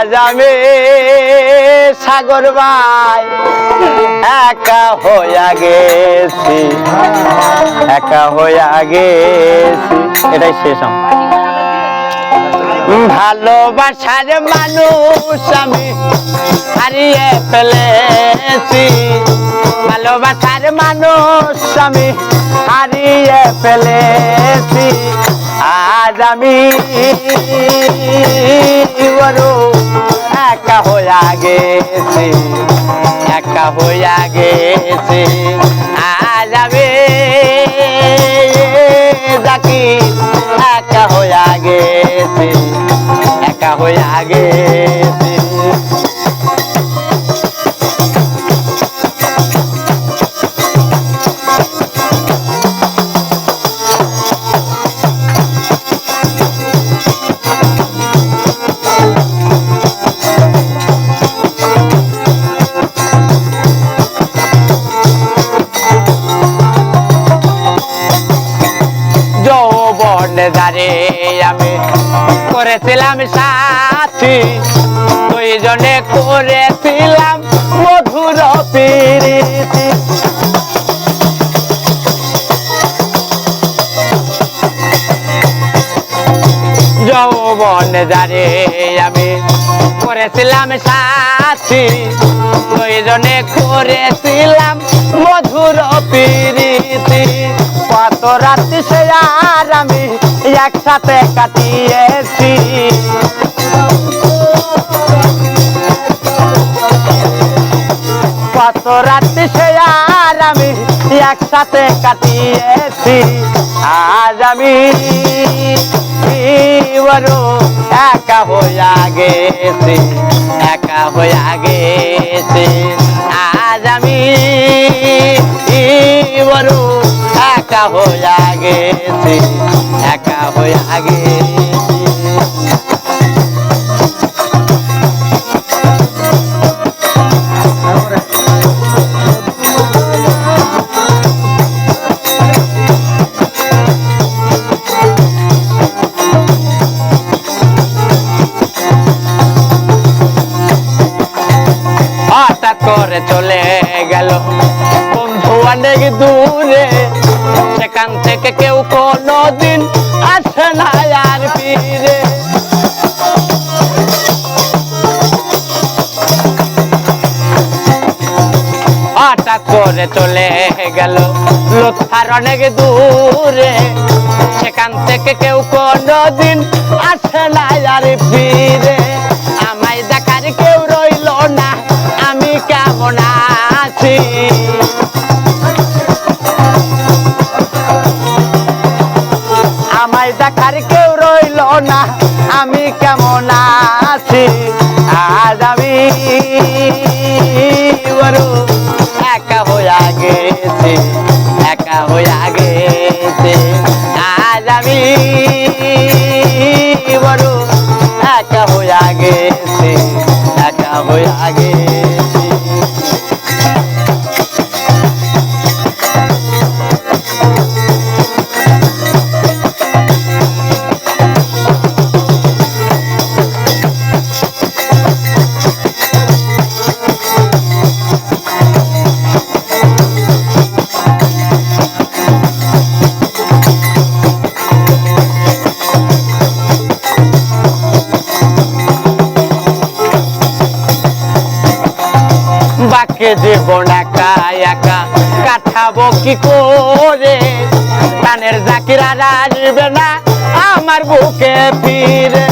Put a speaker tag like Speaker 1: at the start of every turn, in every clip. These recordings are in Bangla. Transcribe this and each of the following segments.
Speaker 1: আমি সাগর ভাই। একা হইয়া গেছি, একা হইয়া গেছি। এটাই শেষ ভালোবাসার মানুষ আমি হারিয়ে ফেলেছি। ভালোবাসার মানুষ আমি হারিয়ে ফেলেছি। আজ একা হইয়া গেছি একা হইয়া গেছি। আজ জাকি একা হইয়া একা হইয়া গেছি। করেছিলাম সাথী, দুইজনে করেছিলাম মধুর প্রীতি। যৌবন দারে আমি করেছিলাম সাথী, দুইজনে করেছিলাম মধুর প্রীতি। কত রাত্রি সে আর আমি একসাথে কাটিয়েছি। কত রাত্রি সে আর আমি একসাথে কাটিয়েছি। আজ আমি একা হইয়া গেছি, একা হইয়া গেছি। আজ আমি একা হইয়া গেছি একা হইয়া গেছি। করে চলে গেল। বন্ধু অনেক দূরে সেখান থেকে কেউ কোনো দিন আসে না আর ফিরে। করে চলে গেল লোথার অনেক দূরে। সেখান থেকে কেউ কোনো দিন আসে না আর ফিরে। আমায় দেখার কেউ রইল না, আমি কেমন আছি? দেখার কেউ রইল না। আমি কেমন আছি? আজ আমি একা হইয়া গেছি, একা হইয়া গেছি। আজ আমি বড় একা হইয়া গেছি, একা হইয়া গেছি। বাকে জীবন একা একা কাটাবো কি করে? কানের জাকিরা আসবে না আমার বুকে ফিরে।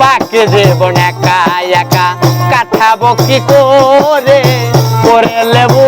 Speaker 1: বাকি জীবন একা একা কাটাবো কি করে? করে লেবু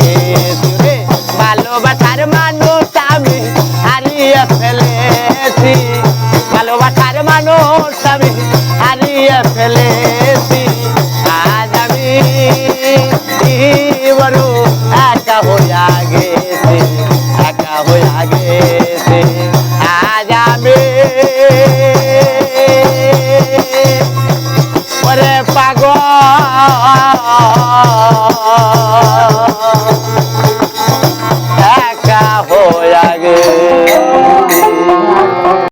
Speaker 1: হারিয়ে ফেলেছি। ভালোবাসার মানুষ আমি হারিয়ে ফেলেছি। আজ আমি বড় একা হইয়া গেছি, একা হইয়া আজ আমি ওরে পাগল।